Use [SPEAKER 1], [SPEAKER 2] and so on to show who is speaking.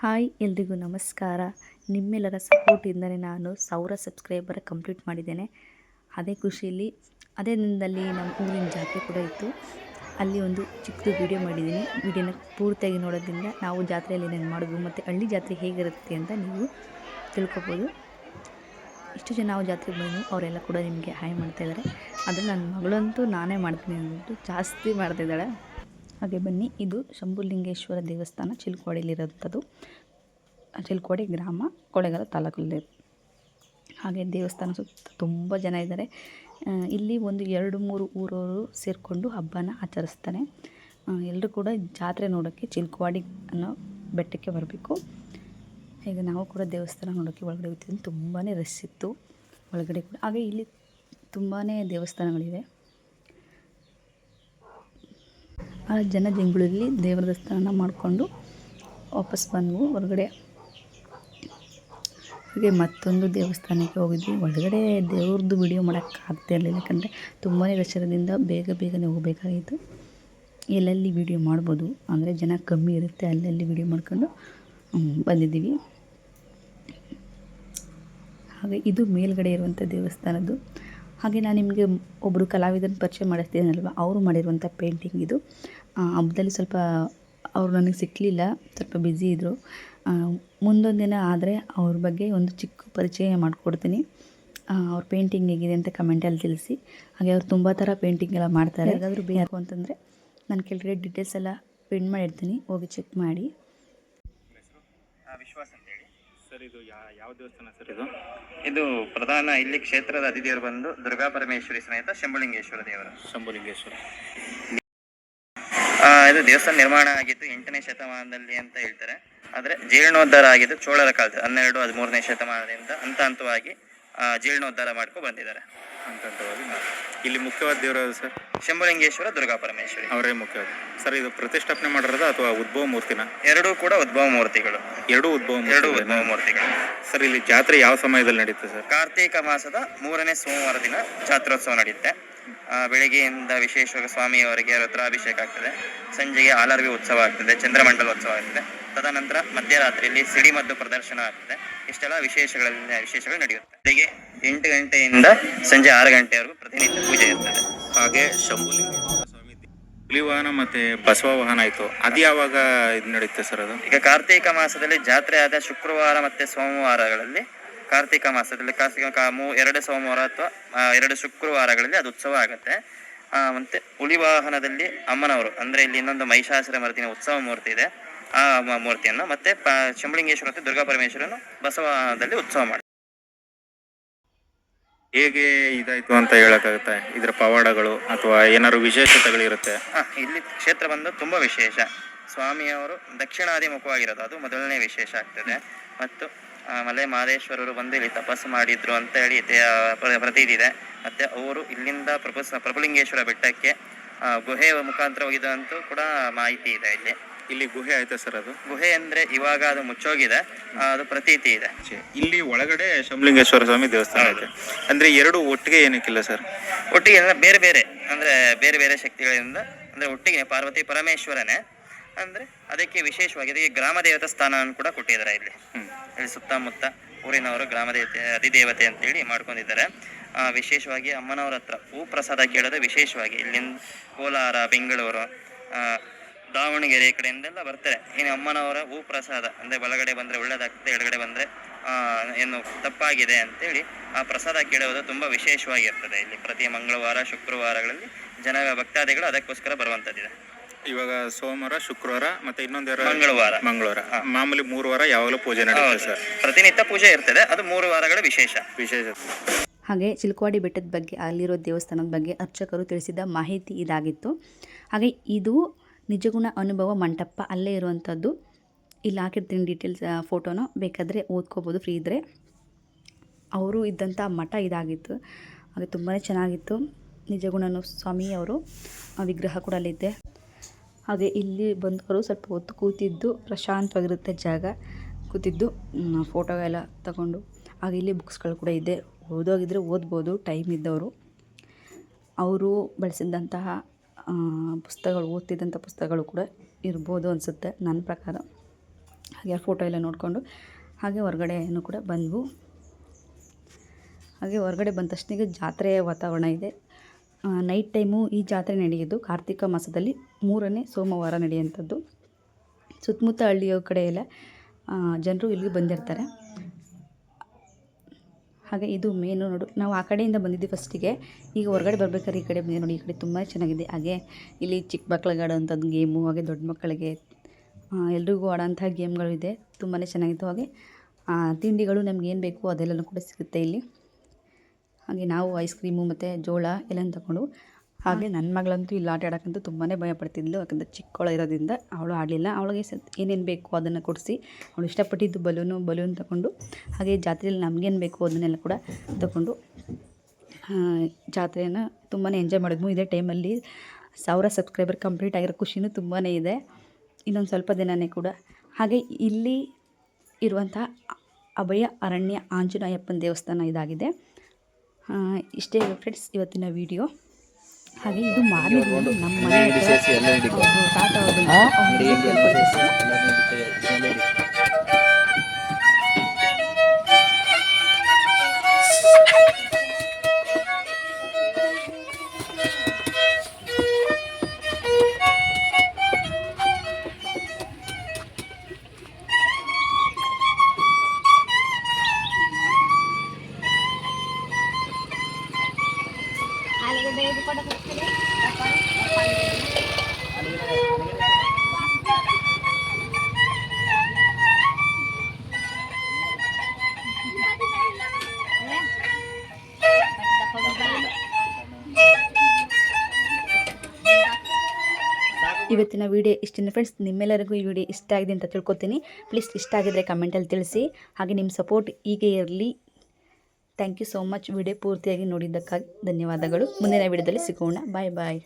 [SPEAKER 1] Hi, ಎಲ್ರಿಗೂ ನಮಸ್ಕಾರ. ನಿಮ್ಮೆಲ್ಲರ ಸಪೋರ್ಟಿಂದಲೇ ನಾನು ಸಾವಿರ ಸಬ್ಸ್ಕ್ರೈಬರ್ ಕಂಪ್ಲೀಟ್ ಮಾಡಿದ್ದೇನೆ. ಅದೇ ಖುಷಿಯಲ್ಲಿ, ಅದೇ ದಿನದಲ್ಲಿ ನಮ್ಮ ಊರಿನ ಜಾತ್ರೆ ಕೂಡ ಇತ್ತು. ಅಲ್ಲಿ ಒಂದು ಚಿಕ್ಕದು ವೀಡಿಯೋ ಮಾಡಿದ್ದೀನಿ. ವಿಡಿಯೋನ ಪೂರ್ತಿಯಾಗಿ ನೋಡೋದ್ರಿಂದ ನಾವು ಜಾತ್ರೆಯಲ್ಲಿ ಏನೇನು ಮಾಡೋದು ಮತ್ತು ಹಳ್ಳಿ ಜಾತ್ರೆ ಹೇಗಿರುತ್ತೆ ಅಂತ ನೀವು ತಿಳ್ಕೊಬೋದು. ಇಷ್ಟು ಜನ ನಾವು ಜಾತ್ರೆಗೆ ಬಂದು ಅವರೆಲ್ಲ ಕೂಡ ನಿಮಗೆ ಹಾಯ್ ಮಾಡ್ತಾಯಿದ್ದಾರೆ ಅದನ್ನು ನನ್ನ ಮಗಳಂತೂ ನಾನೇ ಮಾಡ್ತೀನಿ ಅಂದ್ಬಿಟ್ಟು ಜಾಸ್ತಿ ಮಾಡ್ತಿದ್ದಾಳೆ ಹಾಗೆ ಬನ್ನಿ. ಇದು ಶಂಭುಲಿಂಗೇಶ್ವರ ದೇವಸ್ಥಾನ ಚಿಲ್ಕೋಡಿಲಿರೋಂಥದ್ದು ಚಿಲ್ಕೋಡಿ ಗ್ರಾಮ, ಕೊಳೆಗಾಲ ತಾಲೂಕಲ್ಲಿ ಹಾಗೆ ದೇವಸ್ಥಾನ ಸುತ್ತ ತುಂಬ ಜನ ಇದ್ದಾರೆ. ಇಲ್ಲಿ ಒಂದು ಎರಡು ಮೂರು ಊರವರು ಸೇರಿಕೊಂಡು ಹಬ್ಬನ ಆಚರಿಸ್ತಾರೆ. ಎಲ್ಲರೂ ಕೂಡ ಜಾತ್ರೆ ನೋಡೋಕ್ಕೆ ಚಿಲ್ಕವಾಡಿ ಅನ್ನೋ ಬೆಟ್ಟಕ್ಕೆ ಬರಬೇಕು. ಈಗ ನಾವು ಕೂಡ ದೇವಸ್ಥಾನ ನೋಡೋಕ್ಕೆ ಒಳಗಡೆ ಹೋಗ್ತಿದ್ವಿ. ತುಂಬಾ ರಶ್ ಇತ್ತು. ಒಳಗಡೆ ಕೂಡ ಹಾಗೆ ಇಲ್ಲಿ ತುಂಬಾ ದೇವಸ್ಥಾನಗಳಿವೆ. ಆ ಜನ ಜಂಗುಳಲ್ಲಿ ದೇವರ ದರ್ಶನ ಮಾಡಿಕೊಂಡು ವಾಪಸ್ ಬಂದವು ಹೊರಗಡೆ. ಹಾಗೆ ಮತ್ತೊಂದು ದೇವಸ್ಥಾನಕ್ಕೆ ಹೋಗಿದ್ವಿ. ಒಳಗಡೆ ದೇವ್ರದ್ದು ವಿಡಿಯೋ ಮಾಡೋಕ್ಕೆ ಇರಲಿಲ್ಲ. ಯಾಕಂದರೆ ತುಂಬಾ ರಶ್ ಬೇಗ ಬೇಗನೆ ಹೋಗಬೇಕಾಗಿತ್ತು. ಎಲ್ಲೆಲ್ಲಿ ವಿಡಿಯೋ ಮಾಡ್ಬೋದು? ಅಂದರೆ ಜನ ಕಮ್ಮಿ ಇರುತ್ತೆ. ಅಲ್ಲಲ್ಲಿ ವಿಡಿಯೋ ಮಾಡ್ಕೊಂಡು ಬಂದಿದ್ದೀವಿ. ಹಾಗೆ ಇದು ಮೇಲ್ಗಡೆ ಇರುವಂಥ ದೇವಸ್ಥಾನದ್ದು. ಹಾಗೆ ನಾನು ನಿಮಗೆ ಒಬ್ಬರು ಕಲಾವಿದನ ಪರಿಚಯ ಮಾಡಿಸ್ತೀನಲ್ವ? ಅವರು ಮಾಡಿರುವಂಥ ಪೇಂಟಿಂಗ್ ಇದು. ಹಬ್ದಲ್ಲಿ ಹಬ್ಬದಲ್ಲಿ ಸ್ವಲ್ಪ ಅವರು ನನಗೆ ಸಿಕ್ಕಲಿಲ್ಲ ಸ್ವಲ್ಪ ಬ್ಯುಸಿ ಇದ್ದರು ಮುಂದೊಂದು ದಿನ ಆದರೆ ಅವ್ರ ಬಗ್ಗೆ ಒಂದು ಚಿಕ್ಕ ಪರಿಚಯ ಮಾಡಿಕೊಡ್ತೀನಿ. ಅವ್ರ ಪೇಂಟಿಂಗ್ ಹೇಗಿದೆ ಅಂತ ಕಮೆಂಟಲ್ಲಿ ತಿಳಿಸಿ. ಹಾಗೆ ಅವ್ರು ತುಂಬ ಥರ ಪೇಂಟಿಂಗ್ ಎಲ್ಲ ಮಾಡ್ತಾರೆ. ಹಾಗಾದರೂ ಬೇಕು ಅಂತಂದರೆ ನಾನು ಕೆಳಗಡೆ ಡೀಟೇಲ್ಸ್ ಎಲ್ಲ ಪ್ರಿಂಟ್ ಮಾಡಿರ್ತೀನಿ. ಹೋಗಿ ಚೆಕ್ ಮಾಡಿ.
[SPEAKER 2] ವಿಶ್ವಾಸ.
[SPEAKER 3] ಸರ್ ಇದು ಯಾವ ದೇವಸ್ಥಾನ ಸರ್ ಇದು?
[SPEAKER 2] ಇದು ಪ್ರಧಾನ ಇಲ್ಲಿ ಕ್ಷೇತ್ರದ ಅತಿಥಿಯರು ಬಂದು ದುರ್ಗಾ ಪರಮೇಶ್ವರಿ ಸಮೇತ ಶಂಭುಲಿಂಗೇಶ್ವರ ದೇವರು.
[SPEAKER 3] ಶಂಭುಲಿಂಗೇಶ್ವರ.
[SPEAKER 2] ಆ, ಇದು ದೇವಸ್ಥಾನ ನಿರ್ಮಾಣ ಆಗಿದ್ದು ಎಂಟನೇ ಶತಮಾನದಲ್ಲಿ ಅಂತ ಹೇಳ್ತಾರೆ. ಆದ್ರೆ ಜೀರ್ಣೋದ್ಧಾರ ಆಗಿದ್ದು ಚೋಳರ ಕಾಲದ ಹನ್ನೆರಡು ಹದಿಮೂರನೇ ಶತಮಾನದಿಂದ ಹಂತ ಹಂತವಾಗಿ ಜೀರ್ಣೋದ್ಧಾರ ಮಾಡ್ಕೊ ಬಂದಿದ್ದಾರೆ.
[SPEAKER 3] ಹಂತವಾಗಿ ಇಲ್ಲಿ ಮುಖ್ಯವಾದ ದೇವರು ಸರ್?
[SPEAKER 2] ಶಂಭುಲಿಂಗೇಶ್ವರ ದುರ್ಗಾ ಪರಮೇಶ್ವರಿ.
[SPEAKER 3] ಅವರೇ ಮುಖ್ಯವಾದ. ಸರ್ ಇದು ಪ್ರತಿಷ್ಠಾಪನೆ ಮಾಡಿರೋದು ಅಥವಾ ಉದ್ಭವ ಮೂರ್ತಿನ?
[SPEAKER 2] ಎರಡೂ ಕೂಡ ಉದ್ಭವ ಮೂರ್ತಿಗಳು.
[SPEAKER 3] ಎರಡೂ ಉದ್ಭವ
[SPEAKER 2] ಎರಡು? ಉದ್ಭವ ಮೂರ್ತಿಗಳು.
[SPEAKER 3] ಸರ್ ಇಲ್ಲಿ ಜಾತ್ರೆ ಯಾವ ಸಮಯದಲ್ಲಿ ನಡೆಯುತ್ತೆ ಸರ್?
[SPEAKER 2] ಕಾರ್ತಿಕ ಮಾಸದ ಮೂರನೇ ಸೋಮವಾರ ದಿನ ಜಾತ್ರೋತ್ಸವ ನಡೆಯುತ್ತೆ ಆ, ಬೆಳಿಗ್ಗೆಯಿಂದ ವಿಶೇಷವಾಗಿ ಸ್ವಾಮಿಯವರಿಗೆ ರುದ್ರಾಭಿಷೇಕ ಆಗ್ತದೆ. ಸಂಜೆಗೆ ಆಲರ್ವಿ ಉತ್ಸವ ಆಗ್ತದೆ ಚಂದ್ರಮಂಡಲ ಉತ್ಸವ ಆಗ್ತದೆ. ತದನಂತರ ಮಧ್ಯರಾತ್ರಿಯಲ್ಲಿ ಸಿಡಿಮದ್ದು ಪ್ರದರ್ಶನ ಆಗ್ತದೆ. ಇಷ್ಟೆಲ್ಲ ವಿಶೇಷಗಳಲ್ಲಿ ವಿಶೇಷಗಳು ನಡೆಯುತ್ತೆ. ಬೆಳಿಗ್ಗೆ ಎಂಟು ಗಂಟೆಯಿಂದ ಸಂಜೆ ಆರು ಗಂಟೆವರೆಗೂ ಪ್ರತಿನಿತ್ಯ ಪೂಜೆ ಇರ್ತದೆ.
[SPEAKER 3] ಹಾಗೆ ದೇ- ಹುಲಿ ವಾಹನ ಮತ್ತೆ ಬಸವ ವಾಹನ ಆಯ್ತು. ಅದು ಯಾವಾಗ ಇದು ನಡೆಯುತ್ತೆ ಸರ್ ಅದು?
[SPEAKER 2] ಈಗ ಕಾರ್ತಿಕ ಮಾಸದಲ್ಲಿ ಜಾತ್ರೆ ಆದ ಶುಕ್ರವಾರ ಮತ್ತೆ ಸೋಮವಾರಗಳಲ್ಲಿ ಕಾರ್ತಿಕ ಮಾಸದಲ್ಲಿ ಕಾರ್ತಿಕ ಎರಡು ಸೋಮವಾರ ಅಥವಾ ಎರಡು ಶುಕ್ರವಾರಗಳಲ್ಲಿ ಅದು ಉತ್ಸವ ಆಗುತ್ತೆ. ಮತ್ತೆ ಹುಲಿ ವಾಹನದಲ್ಲಿ ಅಮ್ಮನವರು, ಅಂದ್ರೆ ಇಲ್ಲಿ ಇನ್ನೊಂದು ಮಹಿಷಾಸುರ ಮರ್ದಿನ ಉತ್ಸವ ಮೂರ್ತಿ ಇದೆ. ಆ ಮೂರ್ತಿಯನ್ನು ಮತ್ತೆ ಪ ಮತ್ತು ದುರ್ಗಾ ಪರಮೇಶ್ವರನು ಬಸವದಲ್ಲಿ ಉತ್ಸವ ಮಾಡ್ತಾರೆ.
[SPEAKER 3] ಹೇಗೆ ಇದಾಯಿತು ಅಂತ ಹೇಳೋಕ್ಕಾಗುತ್ತೆ? ಇದರ ಪವಾಡಗಳು ಅಥವಾ ಏನಾದ್ರು ವಿಶೇಷತೆಗಳಿರುತ್ತೆ?
[SPEAKER 2] ಆ, ಇಲ್ಲಿ ಕ್ಷೇತ್ರ ಬಂದು ತುಂಬಾ ವಿಶೇಷ. ಸ್ವಾಮಿಯವರು ದಕ್ಷಿಣಾದಿ ಮುಖವಾಗಿರೋದು ಅದು ಮೊದಲನೇ ವಿಶೇಷ ಆಗ್ತದೆ. ಮತ್ತು ಮಲೆ ಮಹದೇಶ್ವರರು ಬಂದು ಇಲ್ಲಿ ತಪಸ್ಸು ಮಾಡಿದ್ರು ಅಂತ ಹೇಳಿ ಇತಿಹ ಪ್ರ- ಪ್ರತೀತಿ ಇದೆ. ಮತ್ತೆ ಅವರು ಇಲ್ಲಿಂದ ಪ್ರಭು ಪ್ರಭುಲಿಂಗೇಶ್ವರ ಬೆಟ್ಟಕ್ಕೆ ಗುಹೆ ಮುಖಾಂತರ ಹೋಗಿದಂತೂ ಕೂಡ ಮಾಹಿತಿ ಇದೆ ಇಲ್ಲಿ.
[SPEAKER 3] ಇಲ್ಲಿ ಗುಹೆ ಆಯ್ತಾ ಸರ್ ಅದು?
[SPEAKER 2] ಗುಹೆ ಅಂದ್ರೆ ಇವಾಗ ಅದು ಮುಚ್ಚೋಗಿದೆ. ಆ, ಅದು ಪ್ರತೀತಿ ಇದೆ.
[SPEAKER 3] ಛೆ, ಇಲ್ಲಿ ಒಳಗಡೆ ಶಂಭಲಿಂಗೇಶ್ವರ ಸ್ವಾಮಿ ದೇವಸ್ಥಾನ ಐತೆ ಅಂದ್ರೆ ಎರಡು ಒಟ್ಟಿಗೆ ಏನಕ್ಕಿಲ್ಲ ಸರ್?
[SPEAKER 2] ಒಟ್ಟಿಗೆ ಅಂದ್ರೆ ಬೇರೆ ಬೇರೆ ಅಂದ್ರೆ ಬೇರೆ ಬೇರೆ ಶಕ್ತಿಗಳಿಂದ ಅಂದ್ರೆ ಒಟ್ಟಿಗೆ ಪಾರ್ವತಿ ಪರಮೇಶ್ವರನೇ ಅಂದ್ರೆ ಅದಕ್ಕೆ ವಿಶೇಷವಾಗಿ ಅದಕ್ಕೆ ಗ್ರಾಮ ದೇವತಾ ಸ್ಥಾನವನ್ನು ಕೂಡ ಕೊಟ್ಟಿದ್ದಾರೆ ಇಲ್ಲಿ.
[SPEAKER 3] ಹ್ಮ್.
[SPEAKER 2] ಇಲ್ಲಿ ಸುತ್ತಮುತ್ತ ಊರಿನವರು ಗ್ರಾಮ ದೇವತೆ ಅಧಿದೇವತೆ ಅಂತೇಳಿ ಮಾಡ್ಕೊಂಡಿದ್ದಾರೆ. ಆ, ವಿಶೇಷವಾಗಿ ಅಮ್ಮನವರ ಹತ್ರ ಹೂ ಪ್ರಸಾದ ಕೇಳೋದು ವಿಶೇಷವಾಗಿ ಇಲ್ಲಿಂದ ಕೋಲಾರ ಬೆಂಗಳೂರು ಆ, ದಾವಣಗೆರೆ ಈ ಕಡೆಯಿಂದೆಲ್ಲ ಬರ್ತಾರೆ. ಇನ್ನು ಅಮ್ಮನವರ ಹೂ ಪ್ರಸಾದ ಅಂದ್ರೆ ಒಳಗಡೆ ಬಂದ್ರೆ ಒಳ್ಳೇದಾಗ್ತದೆ ಎಡಗಡೆ ಬಂದ್ರೆ ಆ, ಏನು ತಪ್ಪಾಗಿದೆ ಅಂತೇಳಿ ಆ ಪ್ರಸಾದ ಕೇಳುವುದು ತುಂಬಾ ವಿಶೇಷವಾಗಿರ್ತದೆ. ಇಲ್ಲಿ ಪ್ರತಿ ಮಂಗಳವಾರ ಶುಕ್ರವಾರಗಳಲ್ಲಿ ಜನ ಭಕ್ತಾದಿಗಳು ಅದಕ್ಕೋಸ್ಕರ ಬರುವಂಥದ್ದಿದೆ.
[SPEAKER 3] ಇವಾಗ ಸೋಮವಾರ ಶುಕ್ರವಾರ ಮತ್ತೆ ಇನ್ನೊಂದು
[SPEAKER 2] ಮಂಗಳವಾರ.
[SPEAKER 3] ಮಂಗಳವಾರ. ಮಾಮೂಲಿ ಮೂರು ವಾರ ಯಾವಾಗಲೂ ಪೂಜೆ ನಡೆಯುತ್ತೆ ಸರ್.
[SPEAKER 2] ಪ್ರತಿನಿತ್ಯ ಪೂಜೆ ಇರ್ತದೆ. ಅದು ಮೂರು ವಾರಗಳ ವಿಶೇಷ.
[SPEAKER 3] ವಿಶೇಷ.
[SPEAKER 1] ಹಾಗೆ ಚಿಲ್ಕವಾಡಿ ಬೆಟ್ಟದ ಬಗ್ಗೆ ಅಲ್ಲಿರೋ ದೇವಸ್ಥಾನದ ಬಗ್ಗೆ ಅರ್ಚಕರು ತಿಳಿಸಿದ ಮಾಹಿತಿ ಇದಾಗಿತ್ತು. ಹಾಗೆ ಇದು ನಿಜಗುಣ ಅನುಭವ ಮಂಟಪ ಅಲ್ಲೇ ಇರುವಂಥದ್ದು. ಇಲ್ಲಿ ಹಾಕಿರ್ತೀನಿ ಡೀಟೇಲ್ಸ್ ಫೋಟೋನ ಬೇಕಾದರೆ ಓದ್ಕೋಬೋದು ಫ್ರೀ ಇದ್ದರೆ ಅವರು ಇದ್ದಂಥ ಮಠ ಇದಾಗಿತ್ತು. ಹಾಗೆ ತುಂಬಾ ಚೆನ್ನಾಗಿತ್ತು. ನಿಜಗುಣನು ಸ್ವಾಮಿ ಅವರು, ಆ, ವಿಗ್ರಹ ಕೂಡ ಅಲ್ಲಿದೆ ಹಾಗೆ ಇಲ್ಲಿ ಬಂದವರು ಸ್ವಲ್ಪ ಹೊತ್ತು ಕೂತಿದ್ದು, ಪ್ರಶಾಂತವಾಗಿರುತ್ತೆ ಜಾಗ. ಕೂತಿದ್ದು ಫೋಟೋ ಎಲ್ಲ ತಗೊಂಡು. ಹಾಗೆ ಇಲ್ಲಿ ಬುಕ್ಸ್ಗಳು ಕೂಡ ಇದೆ. ಓದೋಗಿದ್ರೆ ಓದ್ಬೋದು ಟೈಮ್ ಇದ್ದವರು. ಅವರು ಬಳಸಿದಂತಹ ಪುಸ್ತಕಗಳು, ಓದ್ತಿದ್ದಂಥ ಪುಸ್ತಕಗಳು ಕೂಡ ಇರ್ಬೋದು ಅನಿಸುತ್ತೆ ನನ್ನ ಪ್ರಕಾರ. ಹಾಗೆ ಫೋಟೋ ಎಲ್ಲ ನೋಡಿಕೊಂಡು ಹಾಗೆ ಏನು ಕೂಡ ಬಂದವು. ಹಾಗೆ ಹೊರಗಡೆ ಬಂದ ತಕ್ಷಣ ಜಾತ್ರೆಯ ವಾತಾವರಣ ಇದೆ. ನೈಟ್ ಟೈಮು ಈ ಜಾತ್ರೆ ನಡೆಯೋದು ಕಾರ್ತಿಕ ಮಾಸದಲ್ಲಿ ಮೂರನೇ ಸೋಮವಾರ ನಡೆಯುವಂಥದ್ದು. ಸುತ್ತಮುತ್ತ ಹಳ್ಳಿಯ ಕಡೆ ಎಲ್ಲ ಜನರು ಇಲ್ಲಿಗೆ ಬಂದಿರ್ತಾರೆ. ಹಾಗೆ ಇದು ಮೇನು ನೋಡು. ನಾವು ಆ ಕಡೆಯಿಂದ ಬಂದಿದ್ದೀವಿ ಫಸ್ಟಿಗೆ ಈಗ ಹೊರಗಡೆ ಬರ್ಬೇಕಾದ್ರೆ ಈ ಕಡೆ ನೋಡಿ, ಈ ಕಡೆ ತುಂಬ ಚೆನ್ನಾಗಿದೆ. ಹಾಗೆ ಇಲ್ಲಿ ಚಿಕ್ಕ ಮಕ್ಳಿಗೆ ಆಡೋವಂಥದ್ದು ಗೇಮು ಹಾಗೆ ದೊಡ್ಡ ಮಕ್ಕಳಿಗೆ ಎಲ್ರಿಗೂ ಆಡೋಂಥ ಗೇಮ್ಗಳಿದೆ ತುಂಬಾ ಚೆನ್ನಾಗಿತ್ತು. ಹಾಗೆ ತಿಂಡಿಗಳು ನಮ್ಗೆ ಏನು ಬೇಕು ಅದೆಲ್ಲನೂ ಕೂಡ ಸಿಗುತ್ತೆ ಇಲ್ಲಿ. ಹಾಗೆ ನಾವು ಐಸ್ ಕ್ರೀಮು ಮತ್ತು ಜೋಳ ಎಲ್ಲನೂ ತಗೊಂಡು ಹಾಗೆ ನನ್ನ ಮಗಳಂತೂ ಇಲ್ಲಿ ಆಟ ಆಡೋಕ್ಕಂತೂ ತುಂಬಾ ಭಯ ಪಡ್ತಿದ್ಲು, ಯಾಕಂದರೆ ಚಿಕ್ಕವಳು ಇರೋದ್ರಿಂದ ಅವಳು ಆಡಲಿಲ್ಲ. ಅವಳಿಗೆ ಸ ಏನೇನು ಬೇಕು ಅದನ್ನು ಕೊಡಿಸಿ, ಅವಳು ಇಷ್ಟಪಟ್ಟಿದ್ದು ಬಲೂನು, ಬಲೂನ್ ತಗೊಂಡು, ಹಾಗೆ ಜಾತ್ರೆಯಲ್ಲಿ ನಮಗೇನು ಬೇಕು ಅದನ್ನೆಲ್ಲ ಕೂಡ ತಗೊಂಡು ಜಾತ್ರೆಯನ್ನು ತುಂಬಾ ಎಂಜಾಯ್ ಮಾಡಿದ್ವು. ಇದೇ ಟೈಮಲ್ಲಿ ಸಾವಿರ ಸಬ್ಸ್ಕ್ರೈಬರ್ ಕಂಪ್ಲೀಟ್ ಆಗಿರೋ ಖುಷಿನೂ ತುಂಬಾ ಇದೆ. ಇನ್ನೊಂದು ಸ್ವಲ್ಪ ದಿನವೇ ಕೂಡ. ಹಾಗೆ ಇಲ್ಲಿ ಇರುವಂಥ ಅಭಯ, ಅರಣ್ಯ, ಆಂಜನೇಯಪ್ಪನ ದೇವಸ್ಥಾನ ಇದಾಗಿದೆ. ಇಷ್ಟೇ ಫ್ರೆಂಡ್ಸ್ ಇವತ್ತಿನ ವಿಡಿಯೋ ಹಾಗೆ ಇದು ಮಾರನೇ ದಿನ ನಮ್ಮ ಮನೆ ತಾತ ಅವ್ರು ಇವತ್ತಿನ ವಿಡಿಯೋ ಇಷ್ಟಿನ ಫ್ರೆಂಡ್ಸ್ ನಿಮ್ಮೆಲ್ಲರಿಗೂ ಈ ವಿಡಿಯೋ ಇಷ್ಟ ಆಗಿದೆ ಅಂತ ತಿಳ್ಕೊತೀನಿ. ಪ್ಲೀಸ್ ಇಷ್ಟ ಆಗಿದ್ರೆ ಕಮೆಂಟಲ್ಲಿ ತಿಳಿಸಿ. ಹಾಗೆ ನಿಮ್ಮ ಸಪೋರ್ಟ್ ಹೀಗೆ ಇರಲಿ. Thank you so much video ಪೂರ್ತಿಯಾಗಿ ನೋಡಿದ್ದಕ್ಕಾಗಿ ಧನ್ಯವಾದಗಳು. ಮುಂದಿನ ವಿಡಿಯೋದಲ್ಲಿ ಸಿಗೋಣ. ಬಾಯ್ ಬಾಯ್